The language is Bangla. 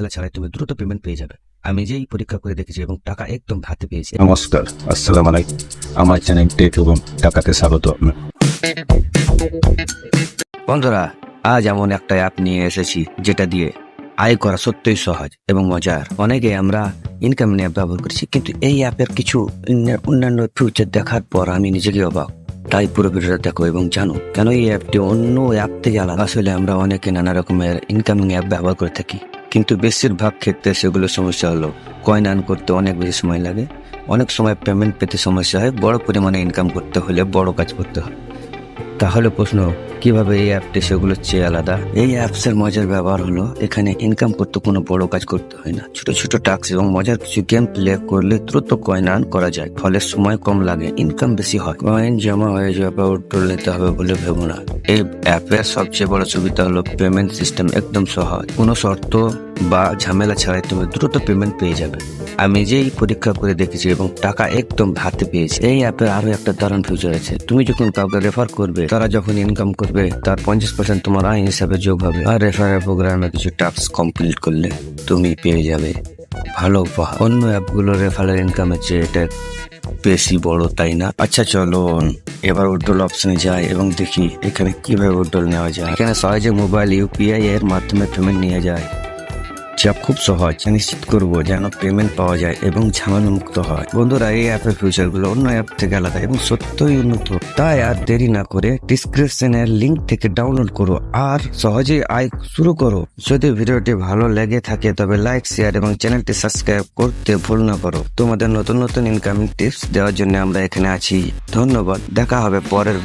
ঝামেলা ছাড়াই তুমি দ্রুত পেমেন্ট পেয়ে যাবে। আমি যেই পরীক্ষা করে দেখেছি এবং টাকা একদম হাতে পেয়েছি। নমস্কার আসসালাম আলাইকুম। আমার চ্যানেল টেক এবং টাকাতে স্বাগত আপনার। বন্ধুরা আজ এমন একটা অ্যাপ নিয়ে এসেছি যেটা দিয়ে আয় করা সত্যই সহজ এবং মজার। অনেকে আমরা ইনকাম অ্যাপ ব্যবহার করছি কিন্তু এই অ্যাপের কিছু অন্যান্য ফিউচার দেখার পর আমি নিজেকে অবাক। তাই পুরো ভিডিওটা দেখো এবং জানো কেন এই অ্যাপটি অন্য অ্যাপ থেকে আলাদা। আসলে আমরা অনেকে নানা রকমের ইনকামিং অ্যাপ ব্যবহার করে থাকি। কিন্তু বেশিরভাগ ক্ষেত্রে সেগুলো সমস্যা হলো। কয়েন আন করতে অনেক বেশি সময় লাগে। অনেক সময় পেমেন্ট পেতে সমস্যা হয়। বড় পরিমাণে ইনকাম করতে হলে বড় কাজ করতে হয়। তাহলে প্রশ্ন কীভাবে এই অ্যাপটি সেগুলোর চেয়ে আলাদা? এই অ্যাপস এর মজার ব্যবহার হলো, এখানে ইনকাম করতে কোনো বড় কাজ করতে হয় না। ছোট ছোট টাক্স এবং মজার কিছু গেম প্লে করলে দ্রুত কয়েন আর্ন করা যায়। ফলে সময় কম লাগে ইনকাম বেশি হয়। কয়েন জমা হয়ে যাওয়ার বা উত্তর নিতে হবে বলে ভেবো না। এই অ্যাপের সবচেয়ে বড় সুবিধা হলো পেমেন্ট সিস্টেম একদম সহজ। কোনো শর্ত বা ঝামেলা ছাড়াই তুমি দ্রুত পেমেন্ট পেয়ে যাবে। আমি যেই পরীক্ষা করে দেখেছি এবং টাকা একদম হাতে পেয়েছি। এই অ্যাপের আরও একটা দারুণ ফিউচার আছে। তুমি যখন কাউকে রেফার করবে, তারা যখন ইনকাম করবে, তার পঞ্চাশ পার্সেন্ট তোমার আয় হিসাবে যোগ হবে। আর রেফারের প্রোগ্রামে কিছু টাস্ক কমপ্লিট করলে তুমি পেয়ে যাবে। ভালো উপহার। অন্য অ্যাপগুলো রেফারের ইনকামের চেয়ে এটা বেশি বড়, তাই না? আচ্ছা চলো এবার উড্ডল অপশনে যাই এবং দেখি এখানে কীভাবে উড্ডল নেওয়া যায়। এখানে সহজে মোবাইল ইউপিআই এর মাধ্যমে পেমেন্ট নিয়ে যায়। যা খুব সহজ। নিশ্চিত করব যেন পেমেন্ট পাওয়া যায় এবং ঝামেলা মুক্ত হয়। বন্ধুরা, এই অ্যাপের ফিউচারগুলো অন্য অ্যাপ থেকে আলাদা এবং সত্যই উন্নত। তাই আর দেরি না করে ডিসক্রিপশনের লিংক থেকে ডাউনলোড করো আর সহজেই আয় শুরু করো। যদি ভিডিওটি ভালো লেগে থাকে, তবে লাইক শেয়ার এবং চ্যানেলটি সাবস্ক্রাইব করতে ভুল না করো। তোমাদের নতুন নতুন ইনকামিং টিপস দেওয়ার জন্য আমরা এখানে আছি। ধন্যবাদ। দেখা হবে পরের